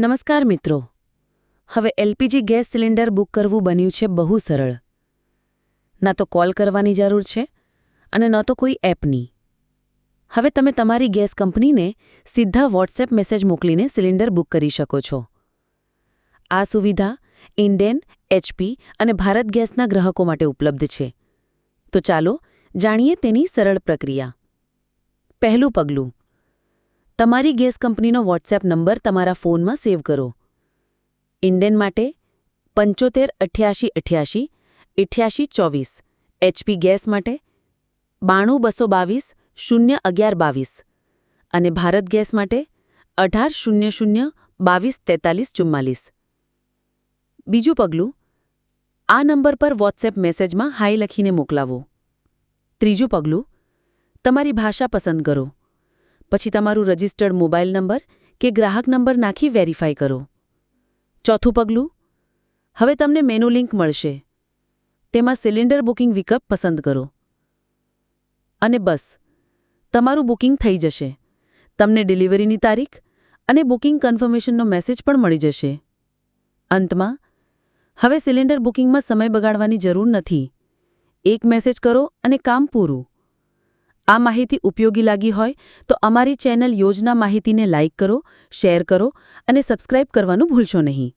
નમસ્કાર મિત્રો. હવે એલપીજી ગેસ સિલિન્ડર બુક કરવું બન્યું છે બહુ સરળ. ના તો કોલ કરવાની જરૂર છે અને ન તો કોઈ એપની. હવે તમે તમારી ગેસ કંપનીને સીધા વોટ્સએપ મેસેજ મોકલીને સિલિન્ડર બુક કરી શકો છો. આ સુવિધા ઇન્ડેન, એચપી અને ભારત ગેસના ગ્રાહકો માટે ઉપલબ્ધ છે. તો ચાલો જાણીએ તેની સરળ પ્રક્રિયા. પહેલું પગલું તમારી ગેસ કંપનીનો વોટ્સએપ નંબર તમારા ફોનમાં સેવ કરો. ઇન્ડેન માટે પંચોતેર અઠ્યાસી અઠ્યાસી અઠ્યાસી ચોવીસ. એચપી ગેસ માટે બાણું બસો બાવીસ, શૂન્ય અગિયાર બાવીસ. અને ભારત ગેસ માટે અઢાર શૂન્ય શૂન્ય બાવીસ તેતાલીસ ચુમ્માલીસ. બીજું પગલું, આ નંબર પર વોટ્સએપ મેસેજમાં હાઈ લખીને મોકલાવો. ત્રીજું પગલું, તમારી ભાષા પસંદ કરો. પછી તમારું રજિસ્ટર્ડ મોબાઈલ નંબર કે ગ્રાહક નંબર નાખી વેરીફાઈ કરો. ચોથું પગલું, હવે તમને મેનુ લિંક મળશે. તેમાં સિલિન્ડર બુકિંગ વિકલ્પ પસંદ કરો. અને બસ, તમારું બુકિંગ થઈ જશે. તમને ડિલિવરીની તારીખ અને બુકિંગ કન્ફર્મેશનનો મેસેજ પણ મળી જશે. અંતમાં, હવે સિલિન્ડર બુકિંગમાં સમય બગાડવાની જરૂર નથી. એક મેસેજ કરો અને કામ પૂરું. આ માહિતી ઉપયોગી લાગી હોય તો અમારી ચેનલ યોજના માહિતીને લાઇક કરો, શેર કરો અને સબસ્ક્રાઇબ કરવાનું ભૂલશો નહીં.